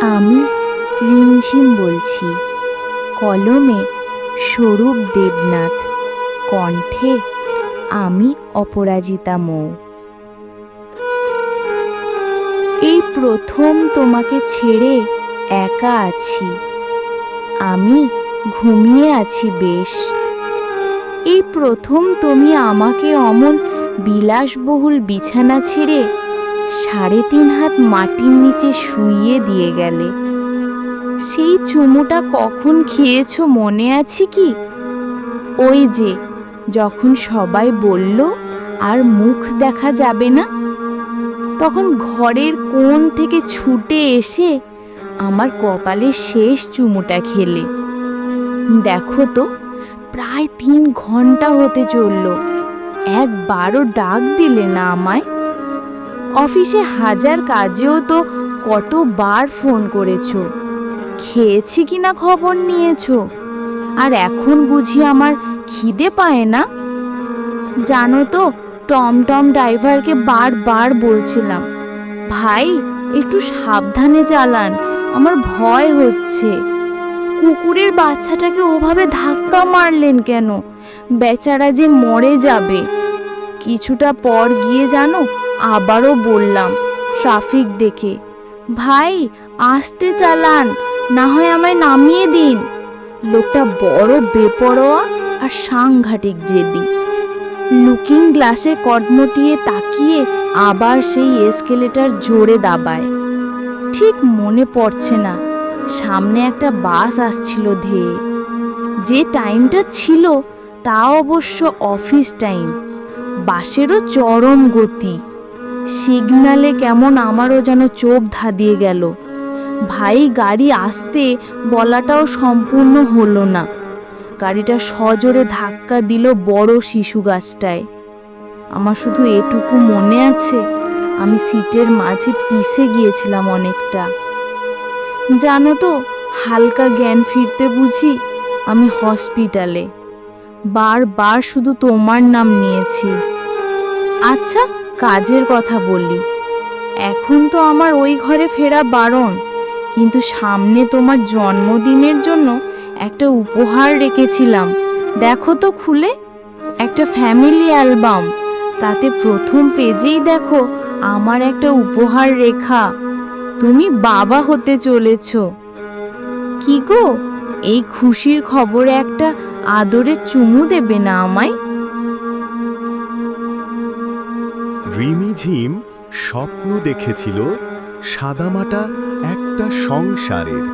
আমি রিমঝিম বলছি, কলমে স্বরূপ দেবনাথ, কণ্ঠে আমি অপরাজিতা মৌ। এই প্রথম তোমাকে ছেড়ে একা আছি। আমি ঘুমিয়ে আছি বেশ। এই প্রথম তুমি আমাকে অমন বিলাসবহুল বিছানা ছেড়ে সাড়ে তিন হাত মাটির নিচে শুইয়ে দিয়ে গেলে। সেই চুমুটা কখন খেয়েছো মনে আছে কি? ওই যে, যখন সবাই বলল, আর মুখ দেখা যাবে না? তখন ঘরের কোণ থেকে ছুটে এসে আমার কপালে শেষ চুমুটা খেলে। দেখো তো, প্রায় তিন ঘণ্টা হতে চলল। একবারও ডাক দিলে না আমায়। অফিসে হাজার কাজেও তো কতবার ফোন করেছ? খেয়েছি কিনা খবর নিয়েছো? আর এখন বুঝি আমার খিদে পায় না? জানো তো টমটম ড্রাইভারকে বারবার বলছিলাম, ভাই, একটু সাবধানে চালান, আমার ভয় হচ্ছে। কুকুরের বাচ্চাটাকে ওভাবে ধাক্কা মারলেন কেন? বেচারা যে মরে যাবে। কিছুটা পর গিয়ে জানো আবারও বললাম, ট্রাফিক দেখে, ভাই, আসতে চালান, না হয় আমায় নামিয়ে দিন। লোকটা বড় বেপরোয়া আর সাংঘাতিক জেদি। লুকিং গ্লাসে কটমটিয়ে তাকিয়ে আবার সেই এসকেলেটার জোরে দাবায়। ঠিক মনে পড়ছে না, সামনে একটা বাস আসছিল ধেয়ে। যে টাইমটা ছিল, তা অবশ্য অফিস টাইম। বাসেরও চরম গতি। সিগনালে কেমন আমারও যেন চোখ ধাঁধিয়ে গেল। ভাই, গাড়ি আসতে বলাটাও সম্পূর্ণ হলো না। গাড়িটা সজোরে ধাক্কা দিল বড় শিশু গাছটায়। আমার শুধু এটুকু মনে আছে, আমি সিটের মাঝে পিষে গিয়েছিলাম অনেকটা। জানো তো, হালকা জ্ঞান ফিরতে বুঝি আমি হসপিটালে। বারবার শুধু তোমার নাম নিয়েছি। আচ্ছা কাজের কথা বললি। এখন তো আমার ওই ঘরে ফেরা বারণ, কিন্তু সামনে তোমার জন্মদিনের জন্য একটা উপহার রেখেছিলাম। দেখো তো খুলে, একটা ফ্যামিলি অ্যালবাম। তাতে প্রথম পেজেই দেখো আমার একটা উপহার রেখা। তুমি বাবা হতে চলেছ। কি গো? এই খুশির খবরে একটা আদরে চুমু দেবে না আমায়? রিমিঝিম স্বপ্ন দেখেছিল সাদামাটা একটা সংসারের।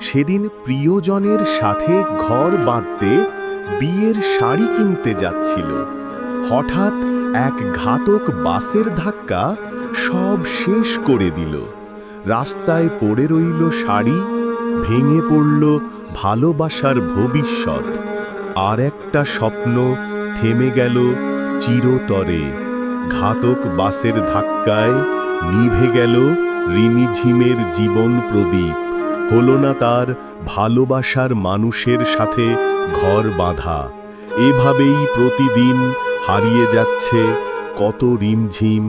সেদিন প্রিয়জনের সাথে ঘর বাঁধতে বিয়ের শাড়ি কিনতে যাচ্ছিল। হঠাৎ এক ঘাতক বাসের ধাক্কা সব শেষ করে দিল। রাস্তায় পড়ে রইল শাড়ি, ভেঙে পড়ল ভালোবাসার ভবিষ্যৎ। আর একটা স্বপ্ন থেমে গেল চিরতরে। ঘাতক বাসের ধাক্কায় নিভে গেল রিমিঝিমের জীবন প্রদীপ। হল না তার ভালোবাসার মানুষের সাথে ঘর বাঁধা। এভাবেই প্রতিদিন হারিয়ে যাচ্ছে কত রিমঝিম